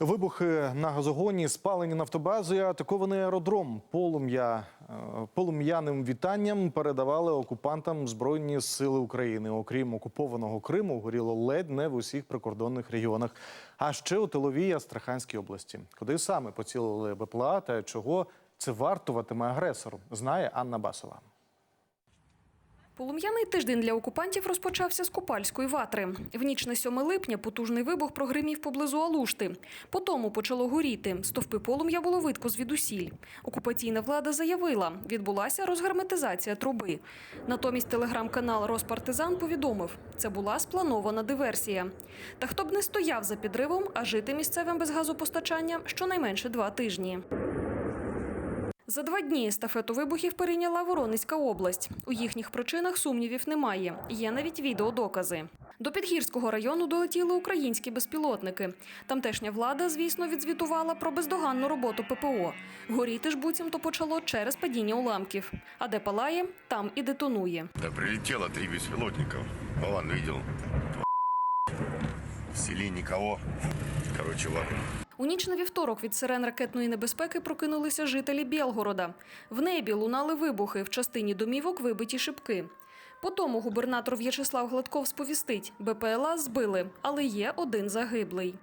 Вибухи на газогоні, спалені нафтобази, атакований аеродром. Полум'я е, полум'яним вітанням передавали окупантам Збройні сили України. Окрім окупованого Криму, горіло ледь не в усіх прикордонних регіонах. А ще у Тиловій Астраханській області. Куди саме поцілили БПЛА та чого це вартуватиме агресору, знає Анна Басова. Полум'яний тиждень для окупантів розпочався з Купальської ватри. В ніч на 7 липня потужний вибух прогримів поблизу Алушти. По тому почало горіти. Стовпи полум'я було видко звідусіль. Окупаційна влада заявила, відбулася розгерметизація труби. Натомість телеграм-канал Роспартизан повідомив, це була спланована диверсія. Та хто б не стояв за підривом, а жити місцевим без газопостачання щонайменше два тижні. За два дні естафету вибухів перейняла Воронезька область. У їхніх причинах сумнівів немає. Є навіть відеодокази. До Підгірського району долетіли українські безпілотники. Тамтешня влада, звісно, відзвітувала про бездоганну роботу ППО. Горіти ж буцімто почало через падіння уламків. А де палає, там і детонує. Да прилетело три беспилотников. Вован видел. В селе никого. Короче, ладно. У ніч на вівторок від сирен ракетної небезпеки прокинулися жителі Білгорода. В небі лунали вибухи, в частині домівок вибиті шибки. Потому губернатор В'ячеслав Гладков сповістить, БПЛА збили, але є один загиблий.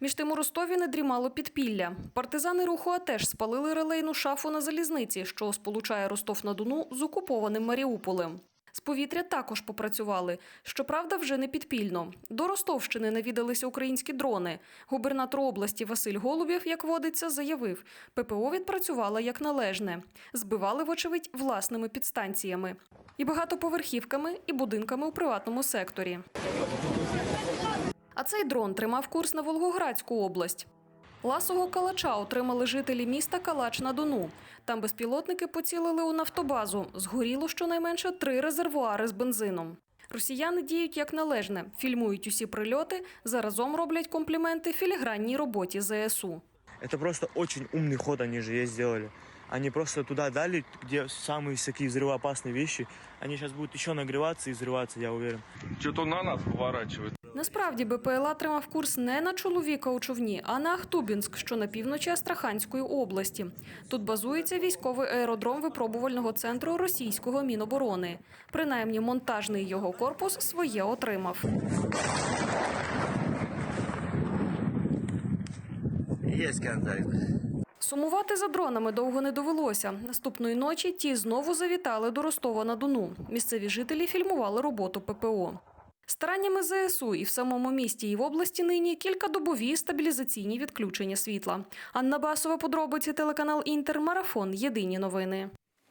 Між тим у Ростові не дрімало підпілля. Партизани руху АТЕШ спалили релейну шафу на залізниці, що сполучає Ростов-на-Дону з окупованим Маріуполем. З повітря також попрацювали. Щоправда, вже не підпільно. До Ростовщини навідалися українські дрони. Губернатор області Василь Голубєв, як водиться, заявив, ППО відпрацювала як належне. Збивали, вочевидь, власними підстанціями. І багатоповерхівками, і будинками у приватному секторі. А цей дрон тримав курс на Волгоградську область. Ласого калача отримали жителі міста Калач на Дону. Там безпілотники поцілили у нафтобазу. Згоріло щонайменше три резервуари з бензином. Росіяни діють як належне, фільмують усі прильоти, заразом роблять компліменти філігранній роботі ЗСУ. Це просто очень умний ход они же ей сделали. Они просто туда дали, где самые всякие взрывоопасные вещи. Они сейчас будут еще нагреваться и взрываться, я уверен. Что-то на нас поворачивает. Насправді БПЛА тримав курс не на чоловіка у човні, а на Ахтубінськ, що на півночі Астраханської області. Тут базується військовий аеродром випробувального центру російського міноборони. Принаймні, монтажний його корпус своє отримав. Есть контакт. Сумувати за дронами довго не довелося. Наступної ночі ті знову завітали до Ростова на Дону. Місцеві жителі фільмували роботу ППО. Стараннями ЗСУ і в самому місті, і в області нині кількадобові стабілізаційні відключення світла. Анна Басова, подробиці, телеканал Інтер, Марафон. Єдині новини.